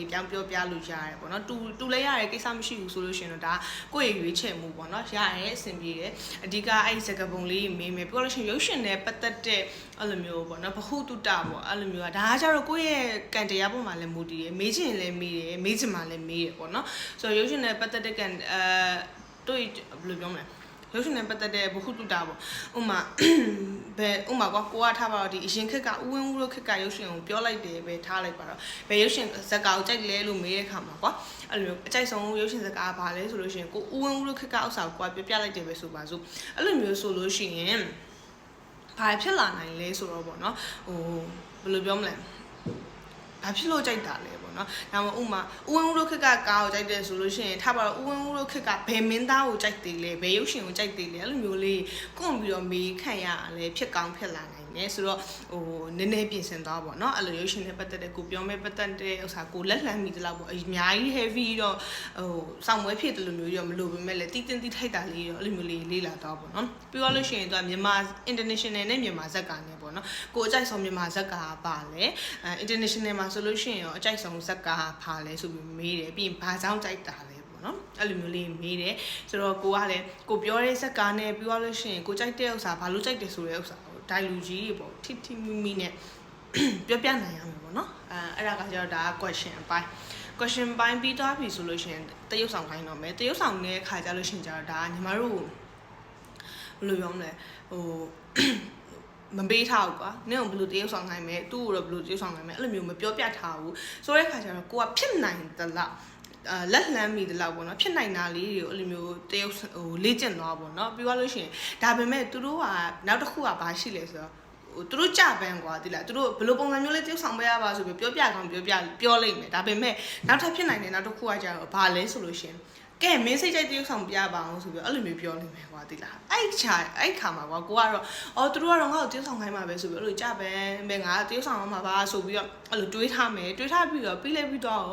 လေးပြောင်းပြောပြလို့ရတယ်ပေါ့နော်တူတူလဲရတယ်ကိစ္စမရှိဘူးဆိုလို့ရှိရင်တော့ဒါကိုယ့်ရဲ့ရွေးချယ်မှုပေါ့နော်ရတယ်အဆင်ပြေတယ်အဓိကအဲ့ဒီစကားပုံလေးမေးမယ်ပြောလို့ရှိရင်ရုပ်ရှင်နဲ့ပတ်သက်တဲ့အဲ့လိုမျိုးပေါ့နော်ဘ ഹു တုတပေါ့အဲ့လိုမျိုးကဒါကကြတော့ကိုယ့်ရဲ့ကံတရားပေါ်မှာလည်းမူတည်တယ်မေးချင်လည်းမေးတယ်မေးချင်မှလည်းမေးတယ်ပေါ့နော်ဆိုတော့ရုပ်ရှင်နဲ့ပတ်သက်တဲ့ကံအဲတွေ့ဘယ်လိုပြောမလဲ ရုပ်ရှင်နဲ့ပတ်သက်တဲ့ဘ ഹു တုတာပေါ့ဥမာဘယ်ဥမာကွာကိုကထားပါတော့ဒီအရင်ခက်ကဥဝင်းဦးတို့ခက်ကရုပ်ရှင်ကိုပြောလိုက်တယ်ပဲထားလိုက်ပါတော့ဘယ်ရုပ်ရှင်ဇာတ်ကာကိုကြိုက်လဲလို့မေးတဲ့အခါမှာကွာအဲ့လိုမျိုးအကြိုက်ဆုံးရုပ်ရှင်ဇာတ်ကာကဘာလဲဆိုလို့ရှိရင်ကိုဥဝင်းဦးတို့ခက်ကဥစ္စာကိုကိုကပြောပြလိုက်တယ်ပဲဆိုပါစို့အဲ့လိုမျိုးဆိုလို့ရှိရင်ဘာဖြစ်လာနိုင်လဲဆိုတော့ပေါ့နော်ဟိုဘယ်လိုပြောမလဲ ဘာဖြစ်လို့ကြိုက်တာလဲပေါ့နော်ဒါမှမဟုတ်ဥမာဥဝင်းဦးတို့ခက်ကကားကိုကြိုက်တယ်ဆိုလို့ရှိရင်ထားပါတော့ဥဝင်းဦးတို့ခက်ကဘယ်မင်းသားကိုကြိုက်သေးလဲဘယ်ရုပ်ရှင်ကိုကြိုက်သေးလဲအဲ့လိုမျိုးလေးကွန့်ပြီးတော့မေးခံရတာလဲဖြစ်ကောင်းဖြစ်လာနိုင်တယ် ဆိုတော့ဟိုနည်းနည်းပြင်ဆင်သွားပေါ့နော်အဲ့လိုရုပ်ရှင်နဲ့ပတ်သက်တဲ့ကိုပြောမဲ့ပတ်သက်တဲ့ဥစ္စာကိုလက်လှမ်းမိသလောက်ပေါ့အများကြီး heavy တော့ဟိုစောင့်မွဲဖြစ်တယ်လို့မျိုးရောမလို့ပဲမဲ့လေတီးတင်းတီးထိုက်တာလေးရောအဲ့လိုမျိုးလေးလေးလာတော့ပေါ့နော်ပြီးတော့လို့ရှိရင်သူကမြန်မာ international နဲ့မြန်မာဇက်ကာနဲ့ပေါ့နော်ကိုအကြိုက်ဆုံးမြန်မာဇက်ကာပါလဲအဲ international မှာဆိုလို့ရှိရင်ရောအကြိုက်ဆုံးဇက်ကာပါလဲဆိုပြီးမေးတယ်ပြီးရင်ဘာကြောင့်ကြိုက်တာလဲပေါ့နော်အဲ့လိုမျိုးလေးမေးတယ်ဆိုတော့ကိုကလည်းကိုပြောတဲ့ဇက်ကာနဲ့ပြီးတော့လို့ရှိရင်ကိုကြိုက်တဲ့ဥစ္စာဘာလို့ကြိုက်တယ်ဆိုတဲ့ဥစ္စာကို ဒိုင်လူကြီးတွေပေါ့ထိထိမိမိနဲ့ပြောပြနိုင်ရမှာပေါ့နော်အဲအဲ့ဒါကကျတော့ဒါက question အပိုင်း question ပိုင်းပြီးသွားပြီဆိုလို့ရှိရင်တရုပ်ဆောင်ခိုင်းတော့မယ်တရုပ်ဆောင်တဲ့ခါကြလို့ရှိရင်ကျတော့ဒါကညီမတို့ဘယ်လိုပြောမလဲဟိုမပေးထားဘူးကွာနင့်ကိုဘယ်လိုတရုပ်ဆောင်ခိုင်းမယ်သူ့ကိုတော့ဘယ်လိုတရုပ်ဆောင်ခိုင်းမယ်အဲ့လိုမျိုးမပြောပြထားဘူးဆိုတဲ့ခါကျတော့ကိုကဖြစ်နိုင်သလားအာ လက်လှမ်းမိတလောက်ပေါ့နော်ဖြစ်နိုင်တာလေးတွေကိုအဲ့လိုမျိုးတရုပ်ဟိုလေ့ကျင့်သွားပေါ့နော်ပြီးသွားလို့ရှိရင်ဒါပေမဲ့သူတို့ကနောက်တစ်ခုကဘာရှိလဲဆိုတော့ဟိုသူတို့ကြပန်းကွာတိလားသူတို့ဘယ်လိုပုံစံမျိုးလေးတရုပ်ဆောင်ပေးရပါဆိုပြီးပြောပြကောင်းပြောပြပြောလိုက်မယ်ဒါပေမဲ့နောက်ထပ်ဖြစ်နိုင်တဲ့နောက်တစ်ခုကကြတော့ဘာလဲဆိုလို့ရှိရင် ကဲမင်းစိတ်ကြိုက်တရုပ်ဆောင်ပြပါအောင်ဆိုပြီးအဲ့လိုမျိုးပြောနေမယ်ကွာတိလားအဲ့ချာအဲ့ခါမှာကွာကိုကတော့အော်သူတို့ကတော့ငါ့ကိုတရုပ်ဆောင်ခိုင်းမှာပဲဆိုပြီးအဲ့လိုကြပန်းပဲငါတရုပ်ဆောင်မှာပါဆိုပြီးတော့အဲ့လိုတွေးထားမယ်တွေးထားပြီးတော့ပြီးလိုက်ပြီးတော့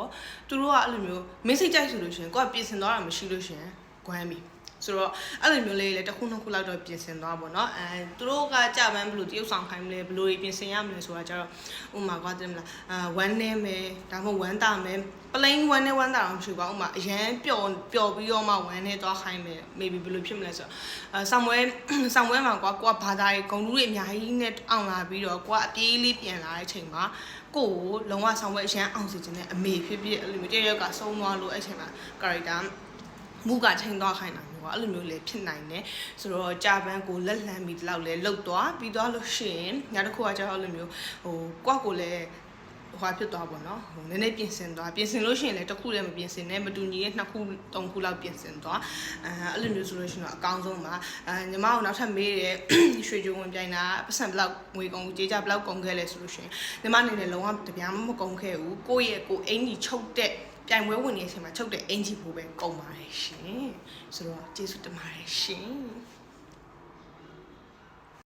သူတို့ကအဲ့လိုမျိုးမင်းစိတ်ကြိုက်ဆိုလို့ရှိရင်ကိုကပြင်ဆင်သွားတာမရှိလို့ရှိရင်ကွမ်းပြီ ဆိုတော့အဲ့လိုမျိုးလေးလည်းတစ်ခုနှစ်ခုလောက်တော့ပြင်ဆင်သွားပါတော့အဲသူတို့ကကြပန်းဘယ်လိုတရုပ်ဆောင်ခိုင်းမလဲဘယ်လိုပြင်ဆင်ရမလဲဆိုတာကြတော့ဥမာကွာတင်မလားအာဝမ်းနေမယ်ဒါမှမဟုတ်ဝမ်းတာမယ် plain ဝမ်းနေဝမ်းတာတော့မရှိပါဘူးဥမာအရန်ပျော်ပျော်ပြီးတော့မှဝမ်းနေသွားခိုင်းမယ် maybe ဘယ်လိုဖြစ်မလဲဆိုတော့အဲဆောင်းပွဲဆောင်းပွဲမှာကွာကိုကဘာသာရေးဂုံလူတွေအများကြီးနဲ့အောင်လာပြီးတော့ကိုကအပြေးလေးပြန်လာတဲ့အချိန်မှာကိုကိုလုံးဝဆောင်းပွဲအရန်အောင်စီခြင်းနဲ့အမေဖြစ်ဖြစ်အဲ့လိုမျိုးတရက်ကဆုံးသွားလို့အဲ့ချိန်မှာ character မူကချိန်သွားခိုင်းတာမျိုးကအဲ့လိုမျိုးလည်းဖြစ်နိုင်တယ်ဆိုတော့ကြာပန်းကိုလက်လှမ်းပြီးတလောက်လဲလှုပ်သွားပြီးသွားလို့ရှိရင်ညတစ်ခုကကျတော့အဲ့လိုမျိုးဟိုကွက်ကိုလည်းဟွာဖြစ်သွားပါတော့ဟိုနည်းနည်းပြင်ဆင်သွားပြင်ဆင်လို့ရှိရင်လည်းတစ်ခုလည်းမပြင်ဆင်နဲ့မတူညီရဲ့နှစ်ခုသုံးခုလောက်ပြင်ဆင်သွားအဲအဲ့လိုမျိုးဆိုလို့ရှိရင်တော့အကောင်းဆုံးပါအဲညီမတို့နောက်ထပ်မေးတယ်ရွှေကြိုးဝင်ပြိုင်တာပတ်စံဘလောက်ငွေကုန်ကြေးကြဘလောက်ကုန်ခဲ့လဲဆိုလို့ရှိရင်ညီမအနေနဲ့လုံးဝတပြားမှမကုန်ခဲ့ဘူးကိုယ့်ရဲ့ကိုယ်အင်ကြီးချုပ်တဲ့ ပြိုင်ပွဲဝင်နေတဲ့အချိန်မှာချုပ်တဲ့အင်ဂျီဖို့ပဲကုန်ပါတယ်ရှင်ဆိုတော့ကျေးဇူးတင်ပါတယ်ရှင်